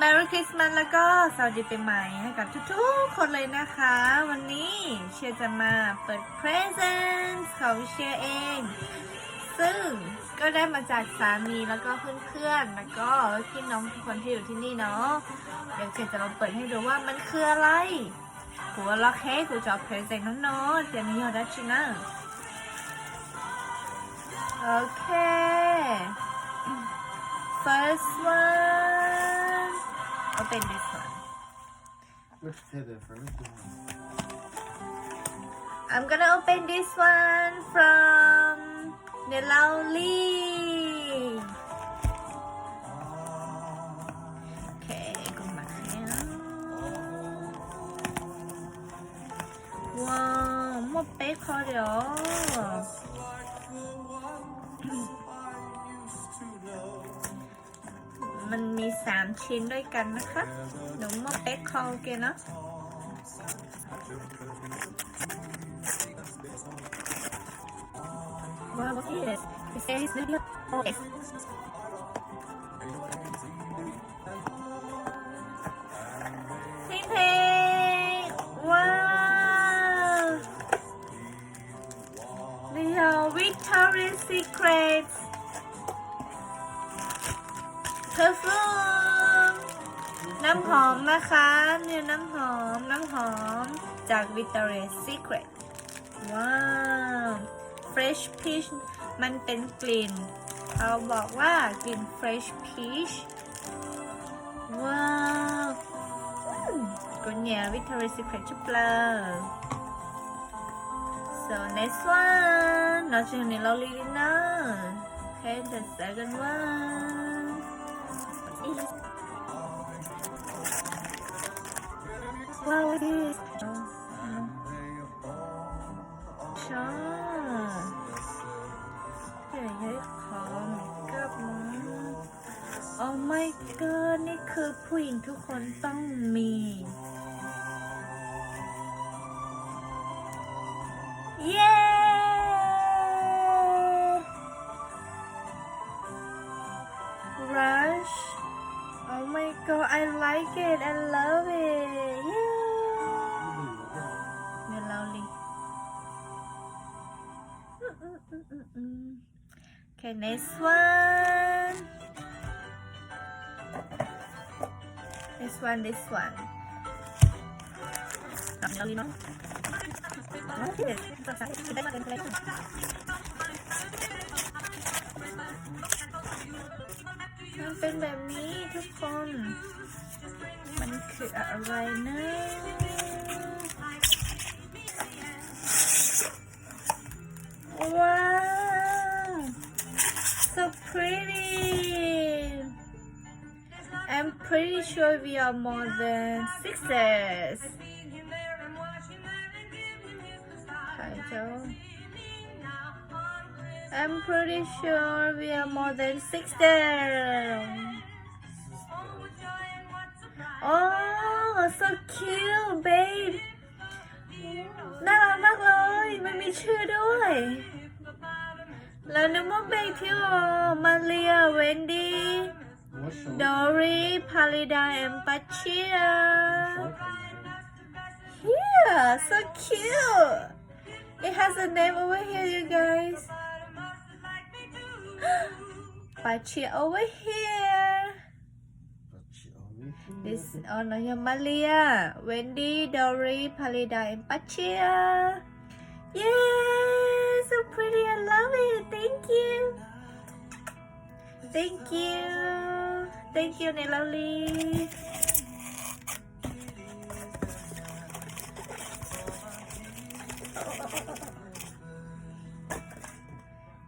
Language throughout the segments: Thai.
Merry Christmas แล้วก็สวัสดีปีใหม่ให้กับทุกๆ คนเลยนะคะ วันนี้เชียร์จะมาเปิด present ของเชียร์เอง ซึ่งก็ได้มาจากสามีแล้วก็เพื่อนๆ แล้วก็พี่น้องทุกคนที่อยู่ที่นี่เนาะ เดี๋ยวเชียร์จะมาเปิดให้ดูว่ามันคืออะไรกูว่าล็อกเค้กกูจอา present น้องเนาะเดี๋ยวนี้ยอดชินะ Okay. First one. Open this one. Which tether first? I'm gonna open this one from the Lovely. Okay, go back here. Wow, more มันมีสามชิ้นด้วยกันนะคะหนูมอเป็กคอลเกนะว้าบอกเอ็กเอ็กซ์เลือกโอเอ็กนี่เพลงว้าวเดี๋ยว Victoria's Secrets Wow! We have Victoria's Secret perfume น้ำหอมนะคะเนี่ยน้ำหอมน้ำหอมจาก Victoria's Secret ว้าว fresh peach มันเป็นกลิ่น เขาบอกว่ากลิ่น fresh peach ว้าวกุญแจ Victoria's Secret ชุบเปล่า so next one เราจะในเราลีนะ okay the second one ว้าวดีชอบใหญ่ใหญ่ของกับมันโอ้ไม่เกินนี่คือผู้หญิงทุกคนต้องมี Okay, next one. This one, this one. Ang lali no? มันเป็นแบบนี้ทุกคน มันคืออะไรนะ pretty sure we are more than sixes. Title. I'm pretty sure we are more than sixes. Oh, so cute, babe. น่ารักมากเลย มันมีชื่อด้วย แล้วนึกว่าเบคที่วอมาเรีย เวนดี้ What's the ดอรีพาริดาแอมปัชเชีย Yeah, so cute. It has a name over here, you guys. Pachia over here. This oh no, yeah, Malia, Wendy, Dory, Palida, and Pachia. Yay, so pretty. I love it. Thank you. Thank you. Thank you, Nilauli.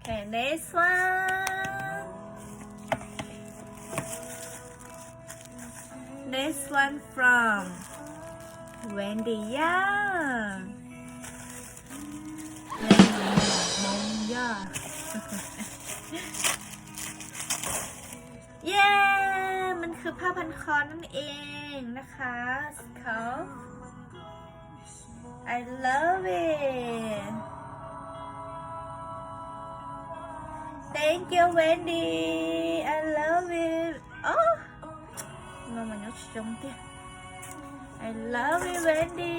Okay, next one. Next one from Wendy Young. Wendy Yang. Yay! คือผ้าพันคอนั่นเองนะคะเขา I love it Thank you Wendy I love it Oh Mama nhớ trông tiếc I love it Wendy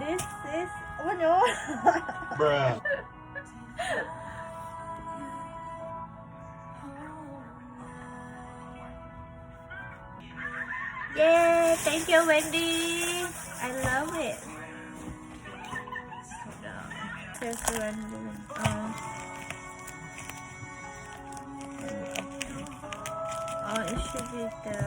This is Oh no Bruh. Yay! Thank you, Wendy. I love it. Oh. Oh, it should be the.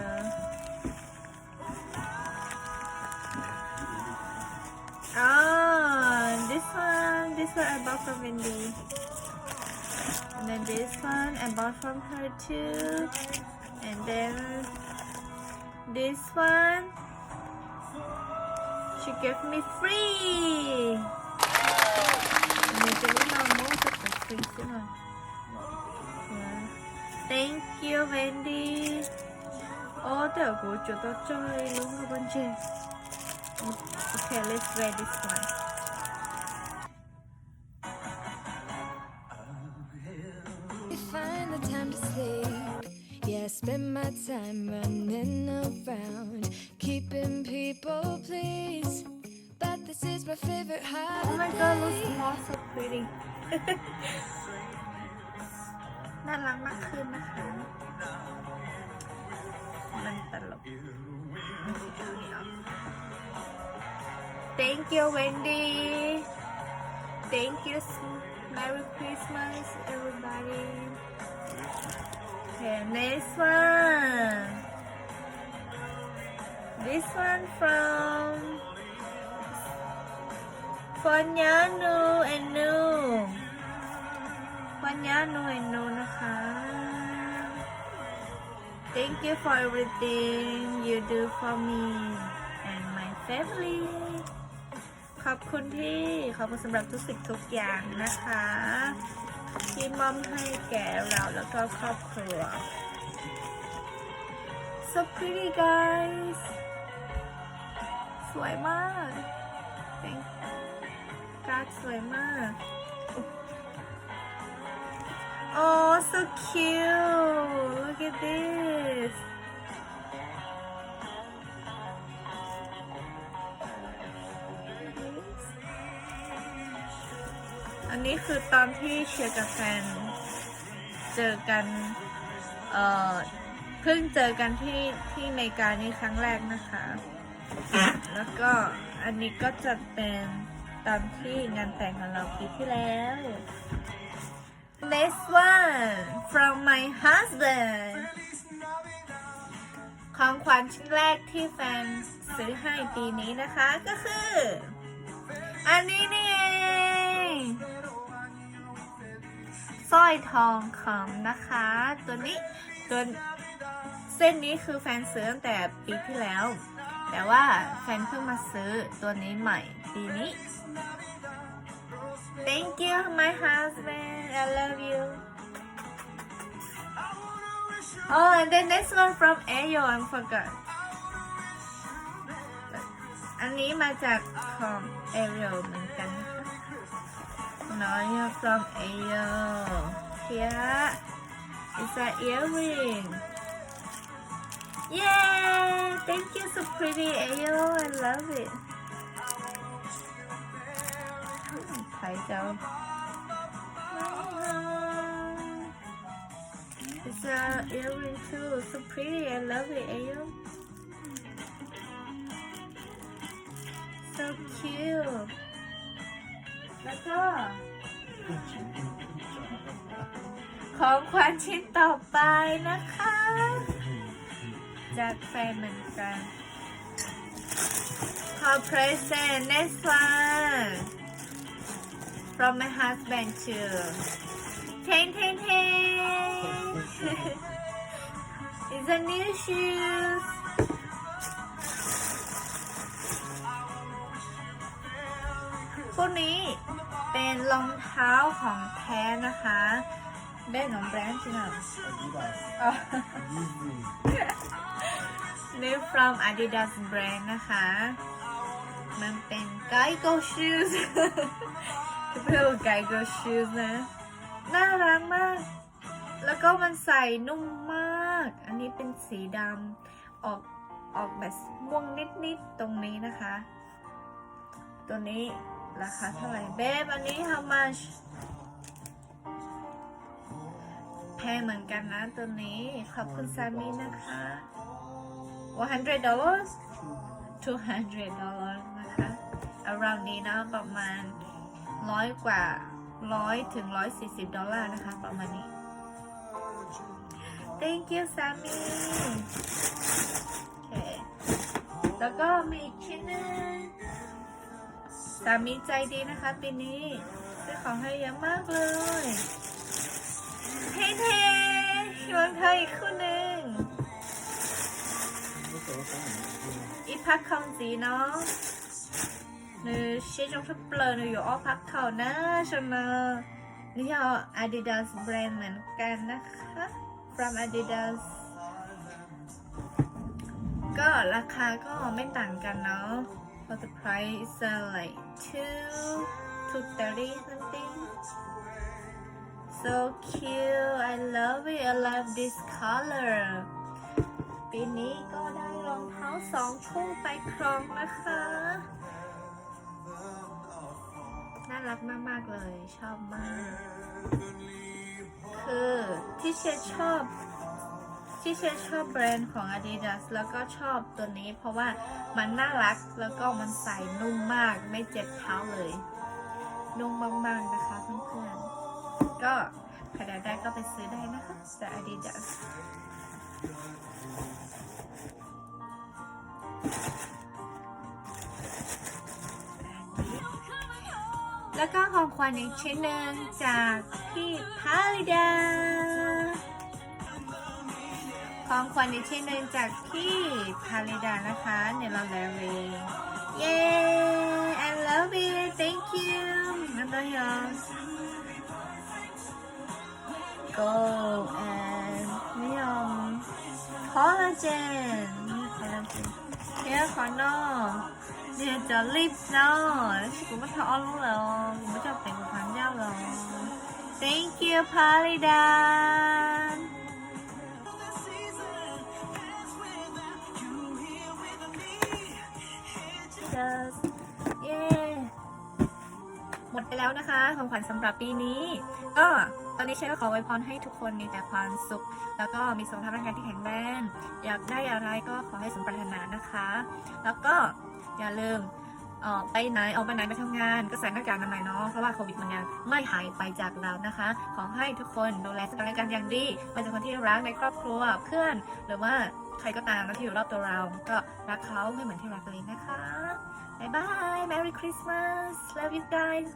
Oh, this one. This one I bought from Wendy. And then this one I bought from her too. And then this one, she gave me free. Thank you, Wendy. Order của chỗ tôi chơi luôn các bạn chị. Okay, let's wear this one. spend my time running around, keeping people pleased. But this is my favorite holiday. Oh my god, looks more so pretty น่ารักมากขึ้นนะคะ มันตลก Thank you Wendy Thank you Merry Christmas everybody Okay next one This one from Fanyanu and Noom Fanyanu and Noom นะคะ Thank you for everything you do for me and my family ขอบคุณที่ ขอบคุณสำหรับทุกสิ่งทุกอย่างนะคะ ที่มอมให้แก่เราแล้วก็ครอบครัว so pretty guys สวยมาก thank god สวยมาก Oh, so cute! Look at. This. อันนี้คือตอนที่เชียร์กับแฟนเจอกันเอ่อเพิ่งเจอกันที่ที่อเมริกานี่ครั้งแรกนะคะ แล้วก็อันนี้ก็จะเป็นตอนที่งานแต่งของเราปีที่แล้ว Next one from my husband ของขวัญชิ้นแรกที่แฟนซื้อให้ปีนี้นะคะก็คือ อันนี้นี่เอง สร้อยทองคำนะคะ ตัวนี้ตัวเส้นนี้คือแฟนซื้อตั้งแต่ปีที่แล้ว แต่ว่าแฟนเพิ่งมาซื้อตัวนี้ใหม่ปีนี้ Thank you, my husband. I love you. Oh, and then next one from Ayo, I forgot. อันนี้มาจากของ Ariel เหมือนกันนะคะ Naya from Ayo. Yeah, it's an earring. Yay! Thank you, so pretty Ayo. I love it. Title. It's an earring too. So pretty. I love it, Ayo. So cute. แล้วก็ ของขวัญชิ้นต่อไปนะคะ จากแฟนเหมือนกัน ขอ present next one from my husband too เทงเทงเทง is a new shoes พวกนี้ เป็นรองเท้าของแท้นะคะแบรนด์ของแบรนด์จริงอะ Adidas. อ๋อ Yeezy. นี่ from Adidas brand นะคะ มันเป็น Geigo shoes เป็น Geigo shoes นะ น่ารักมาก แล้วก็มันใส่นุ่มมาก อันนี้เป็นสีดำออกออกแบบม่วงนิด ๆ ตรงนี้นะคะ ตัวนี้ ราคาเท่าไหร่เบบอันนี้ how much แพงเหมือนกันนะตัวนี้ ขอบคุณซามินะคะ 100 dollars 200 dollars นะคะ around นี้นะประมาณร้อยกว่าร้อยถึงร้อยสี่สิบดอลลาร์นะคะ ประมาณนี้ thank you ซามิโอเคแล้วก็มีอีกชิ้นนึง สามีใจดีนะคะปีนี้ซื้อของให้เยอะมากเลยเท่เท่ชวนเธออีกคู่หนึ่งอีพักคองสีเนาะหนูเชื่อจงทุกเปลือหนูอยู่อ้อพักเขานะชมเนอนี่เอา Adidas แบรนด์เหมือนกันนะคะ from Adidas ก็ราคาก็ไม่ต่างกันเนาะ for the price is uh, like two to thirty something so cute I love it I love this color ปีนี้ก็ได้รองเท้าสองคู่ไปครองนะคะ น่ารักมากๆเลย ชอบมาก คือที่เชชอบ ที่เชยชอบแบรนด์ของ Adidas แล้วก็ชอบตัวนี้ เพราะว่ามันน่ารักแล้วก็มันใส่นุ่มมากไม่เจ็บเท้าเลย นุ่มมากๆนะคะเพื่อนๆ ก็ใครอยากได้ก็ไปซื้อได้นะคะจาก Adidas แล้วก็ของขวัญอีกชิ้นหนึ่งจากพี่พาลิดา ของขวัญอีกชิ้นหนึ่งจากพี่พาริดานะคะเนลอนแลเวเย้ I love it thank you มันต้องยอ go and นิยม collagen นี่ค่ะเดี๋ยวขอนอเดี๋ยวจะรีบนอฉันกูไม่ท้อรู้แล้วไม่ชอบแต่งความยาวหรอก thank you พาริดา Palida. Just yeah หมดไปแล้วนะคะของขวัญสำหรับปีนี้ ก็ตอนนี้เชฟก็ขอไวยพรให้ทุกคนมีแต่ความสุข แล้วก็มีสุขภาพร่างกายที่แข็งแรงอยากได้อะไรก็ขอให้สมปรารถนานะคะ แล้วก็อย่าลืมเออกไปไหนออกไปไหนไปทำงาน ก็ใส่หน้ากากอนามัยเนาะเพราะว่าโควิดมันยังไม่หายไปจากเรานะคะ ขอให้ทุกคนดูแลสกันและกันอย่างดีไม่ว่าจะคนที่รักในครอบครัวเพื่อนหรือว่า ใครก็ตามที่อยู่รอบตัวเรา ก็รักเขาให้เหมือนที่รักเลยนะคะ บ๊ายบาย Merry Christmas love you guys